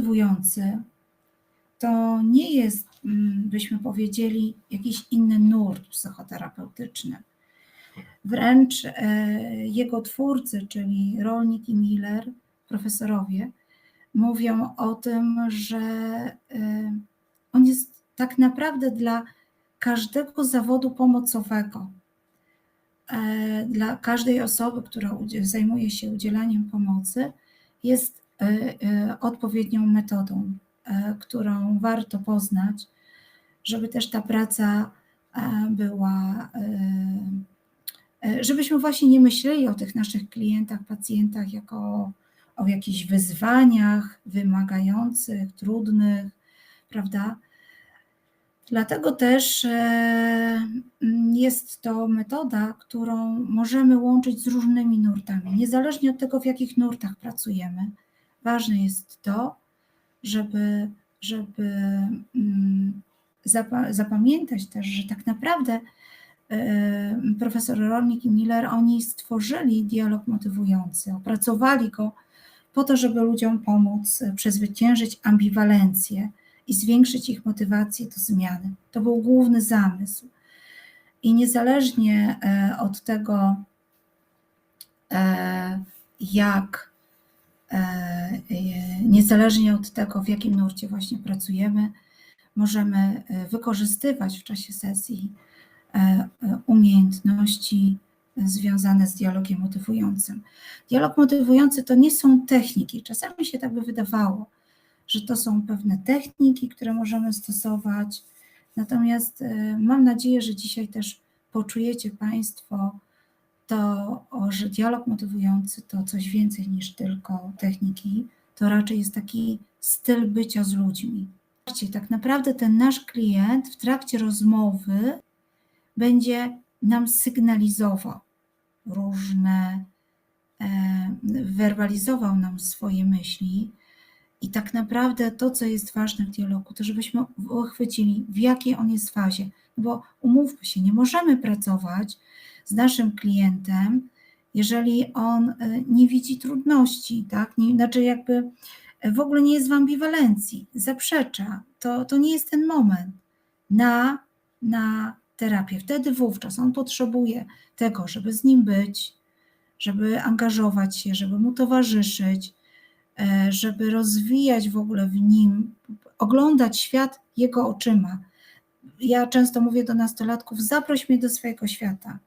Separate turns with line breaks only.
motywujący to nie jest, mm, byśmy powiedzieli, jakiś inny nurt psychoterapeutyczny. Wręcz e, jego twórcy, czyli Rolnik i Miller, profesorowie, mówią o tym, że e, on jest tak naprawdę dla każdego zawodu pomocowego, e, dla każdej osoby, która zajmuje się udzielaniem pomocy, jest odpowiednią metodą, e, którą warto poznać, żeby też ta praca e, była, e, żebyśmy właśnie nie myśleli o tych naszych klientach, pacjentach jako o, o jakichś wyzwaniach wymagających, trudnych, prawda? Dlatego też e, jest to metoda, którą możemy łączyć z różnymi nurtami, niezależnie od tego, w jakich nurtach pracujemy. Ważne jest to, żeby, żeby mm, zapa- zapamiętać też, że tak naprawdę e, profesor Rolnik i Miller, oni stworzyli dialog motywujący, opracowali go po to, żeby ludziom pomóc e, przezwyciężyć ambiwalencję i zwiększyć ich motywację do zmiany. To był główny zamysł. I niezależnie e, od tego, jak, niezależnie od tego, w jakim nurcie właśnie pracujemy, możemy e, wykorzystywać w czasie sesji e, e, umiejętności związane z dialogiem motywującym. Dialog motywujący to nie są techniki. Czasami się tak by wydawało, że to są pewne techniki, które możemy stosować. Natomiast e, mam nadzieję, że dzisiaj też poczujecie Państwo to, że dialog motywujący to coś więcej niż tylko techniki. To raczej jest taki styl bycia z ludźmi. Tak naprawdę ten nasz klient w trakcie rozmowy będzie nam sygnalizował różne, e, werbalizował nam swoje myśli. I tak naprawdę to, co jest ważne w dialogu, to żebyśmy uchwycili, w jakiej on jest fazie. Bo umówmy się, nie możemy pracować z naszym klientem, jeżeli on e, nie widzi trudności, tak? Nie, znaczy jakby w ogóle nie jest w ambiwalencji, zaprzecza. To, to nie jest ten moment na, na terapię. Wtedy wówczas on potrzebuje tego, żeby z nim być, żeby angażować się, żeby mu towarzyszyć, e, żeby rozwijać w ogóle w nim, oglądać świat jego oczyma. Ja często mówię do nastolatków: zaproś mnie do swojego świata.